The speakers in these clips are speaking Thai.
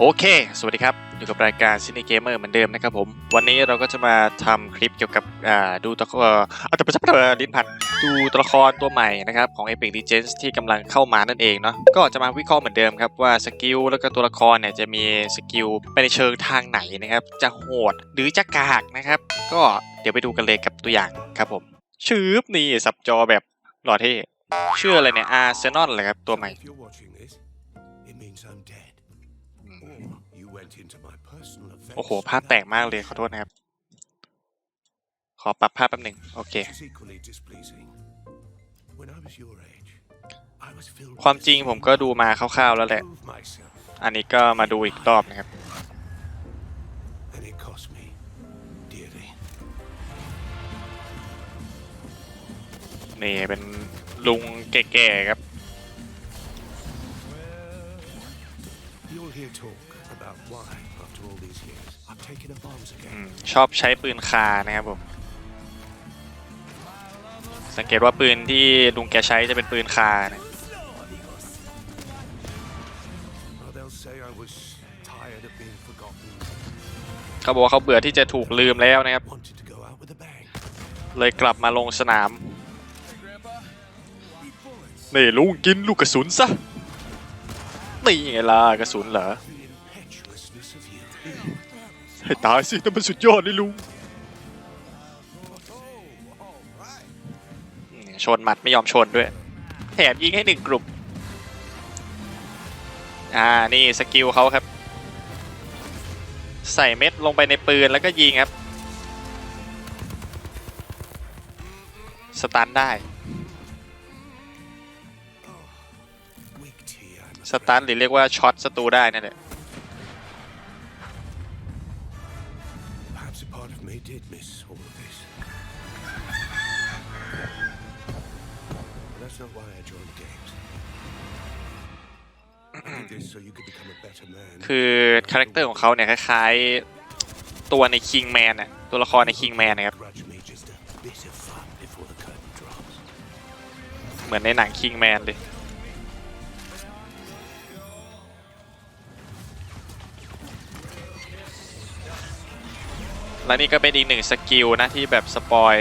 โอเค สวัสดีครับ อยู่กับรายการซินีเกมเมอร์เหมือนเดิมนะครับผม วันนี้เราก็จะมาทำคลิปเกี่ยวกับดูตัวเอาแต่ประชับลิ้นพันดูตัวละครตัวใหม่นะครับของ Epic Legends ที่กำลังเข้ามานั่นเองเนาะ ก็จะมาวิเคราะห์เหมือนเดิมครับว่าสกิลแล้วก็ตัวละครเนี่ยจะมีสกิลไปในเชิงทางไหนนะครับ จะโหดหรือจะกากนะครับ ก็เดี๋ยวไปดูกันเลยกับตัวอย่างครับผม ชืบนี่สับจอแบบหล่อเท่ชื่ออะไรเนี่ยอาร์เซนอลเลยครับตัวใหม่ โอ้โห ภาพแตกมากเลย ขอโทษนะครับ ขอปรับภาพแป๊บหนึ่งโอเค Which is equally displeasing. When I was your age, I was filled ความ with จริงผมก็ดูมาคร่าวๆแล้วแหละ prove myself, อันนี้ก็มาดูอีกรอบนะครับ and it cost me dearly. นี่เป็นลุงแก่ๆครับ talk about why, after all these years, I've taken up arms อื again. มชอบใช้ปืนคานะครับผม สังเกตว่าปืนที่ลุงแกใช้จะเป็นปืนคานะ Or they'll say I was tired of being forgotten, เขาบอกว่าเขาเบื่อที่จะถูกลืมแล้วนะครับ wanted to go out with a bang. เลยกลับมาลงสนาม นี่ลุงกินลูกกระสุนซะ นี่ไงล่ะกระสุนเหรอให้ตายสินั่นมันสุดยอดเลยลุงชนหมัดไม่ยอมชนด้วย แถมยิงให้หนึ่งกลุ่ม อ่า นี่สกิลเขาครับ ใส่เม็ดลงไปในปืนแล้วก็ยิงครับ สตันได้ สตันหรือเรียกว่าช็อตศัตรูได้นั่นแหละ Perhaps a part of me did miss all of this. But that's not why I joined the games. I did this so you could become a better man. คือคาแรคเตอร์ของเขาเนี่ยคล้ายๆ ตัวในคิงแมนน่ะตัวละครในคิงแมนนะครับ Grudge me just a bit of fun before the curtain drops. เหมือนในหนังคิงแมนเลย และนี่ก็เป็นอีกหนึ่งสกิลนะที่แบบสปอย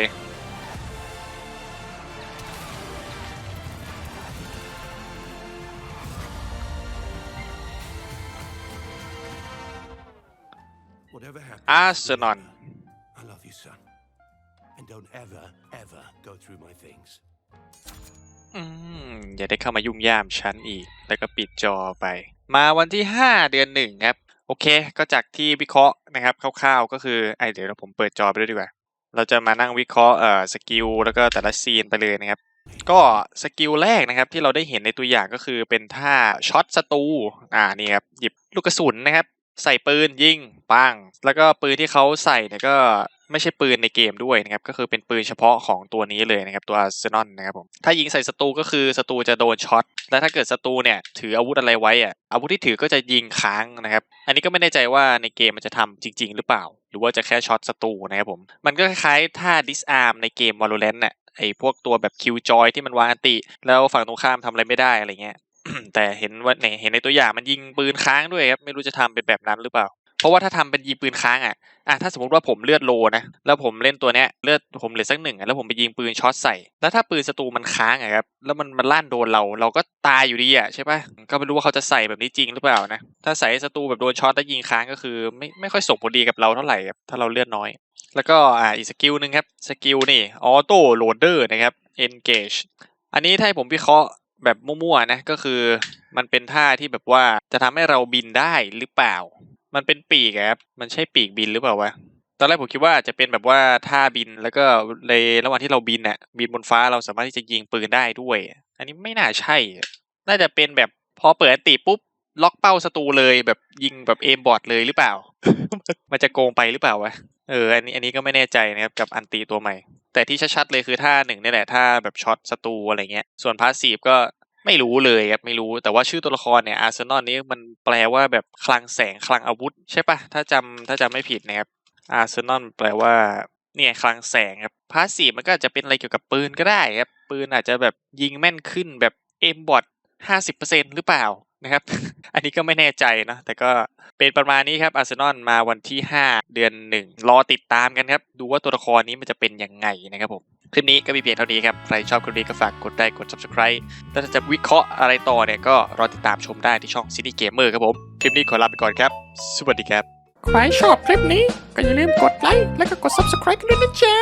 Whatever happens, Arsenal. remember, I love you, son. And don't ever, ever go through my things. อืม อย่าได้เข้ามายุ่งย่ามฉันอีก แล้วก็ปิดจอไป มาวันที่ 5 เดือนหนึ่งครับ โอเค ก็จากที่วิเคราะห์นะครับคร่าวๆ ก็คือไอเดี๋ยวผมเปิดจอไปด้วยดีกว่า เราจะมานั่งวิเคราะห์เอ่อสกิลแล้วก็แต่ละซีนไปเลยนะครับ ก็สกิลแรกนะครับที่เราได้เห็นในตัวอย่างก็คือเป็นท่าช็อตศัตรูอ่านี่ครับหยิบลูกกระสุนนะครับ ใส่ปืนยิงปัง แล้วก็ปืนที่เขาใส่เนี่ยก็ ไม่ใช่ปืนในเกมด้วยนะครับก็คือเป็นปืนเฉพาะของตัวนี้เลยนะครับตัวอาร์เซนอลนะครับผมถ้ายิงใส่ศัตรูก็คือศัตรูจะโดนช็อตและถ้าเกิดศัตรูเนี่ยถืออาวุธอะไรไว้อะอาวุธที่ถือก็จะยิงค้างนะครับอันนี้ก็ไม่แน่ใจว่าในเกมมันจะทำจริง ๆ หรือเปล่า หรือว่าจะแค่ช็อตศัตรูนะครับผมมันก็คล้ายๆท่า disarm ในเกม Valorant น่ะไอ้พวกตัวแบบคิวจอยที่มันวางอันติ แล้วฝั่งตรงข้ามทำอะไรไม่ได้อะไรเงี้ยแต่เห็นว่าเนี่ยเห็นในตัวอย่างมันยิงปืนค้างด้วยครับไม่รู้จะทำเป็นแบบนั้นหรือเปล่า เพราะว่าถ้าทำเป็นยิงปืนค้างอะอะถ้าสมมติว่าผมเลือดโลนะแล้วผมเล่นตัวเนี้ยเลือดผมเหลือสักหนึ่งอะแล้วผมไปยิงปืนช็อตใส่ แล้วถ้าปืนศัตรูมันค้างอะครับแล้วมันมันลั่นโดนเราเราก็ตายอยู่ดีอะใช่ปะก็ไม่รู้ว่าเขาจะใส่แบบนี้จริงหรือเปล่านะถ้าใส่ศัตรูแบบโดนช็อตแล้วยิงค้างก็คือ ไม่ไม่ค่อยส่งผลดีกับเราเท่าไหร่ครับถ้าเราเลือดน้อย แล้วก็อ่าอีกสกิลหนึ่งครับสกิลนี่ออโต้โหลดเดอร์นะครับ engage อันนี้ถ้าผมวิเคราะห์แบบมั่วๆนะก็คือมันเป็นท่าที่แบบว่าจะทำให้เราบินได้หรือเปล่า มันเป็นปีกอะครับ มันใช่ปีกบินหรือเปล่าวะ ตอนแรกผมคิดว่าจะเป็นแบบว่าท่าบินแล้วก็ในระหว่างที่เราบินน่ะ บินบนฟ้าเราสามารถที่จะยิงปืนได้ด้วย อันนี้ไม่น่าใช่ น่าจะเป็นแบบพอเปิดติปุ๊บล็อกเป้าศัตรูเลยแบบยิงแบบเอมบอดเลยหรือเปล่า มันจะโกงไปหรือเปล่าวะ เออ อันนี้อันนี้ก็ไม่แน่ใจนะครับกับอันตีตัวใหม่ แต่ที่ชัดๆเลยคือท่าหนึ่งนี่แหละท่าแบบช็อตศัตรูอะไรเงี้ย ส่วนพาสซีฟก็ ไม่รู้เลยครับไม่รู้แต่ว่าชื่อตัวละครเนี่ยอาร์เซนอลนี้มันแปลว่าแบบคลังแสงคลังอาวุธ ใช่ปะถ้าจำถ้าจำไม่ผิดนะครับอาร์เซนอลแปลว่าเนี่ยคลังแสงครับพาสซีฟมันก็อาจจะเป็นอะไรเกี่ยวกับปืนก็ได้ครับปืนอาจจะแบบยิงแม่นขึ้นแบบเอมบอดห้าสิบเปอร์เซ็นหรือเปล่านะครับ อันนี้ก็ไม่แน่ใจนะแต่ก็เป็นประมาณนี้ครับอาร์เซนอลมาวันที่ 5 เดือน 1 รอติดตามกันครับ ดูว่าตัวละครนี้มันจะเป็นยังไงนะครับผม คลิปนี้ก็มีเพียงเท่านี้ครับ ใครชอบคลิปนี้ก็ฝากกดไลค์กด subscribe แล้วถ้าจะวิเคราะห์อะไรต่อเนี่ยก็รอติดตามชมได้ที่ช่อง City Gamer ครับผม คลิปนี้ขอลาไปก่อนครับ สวัสดีครับ ใครชอบคลิปนี้ก็อย่าลืมกดไลค์และก็กด subscribe กันด้วยนะจ๊ะ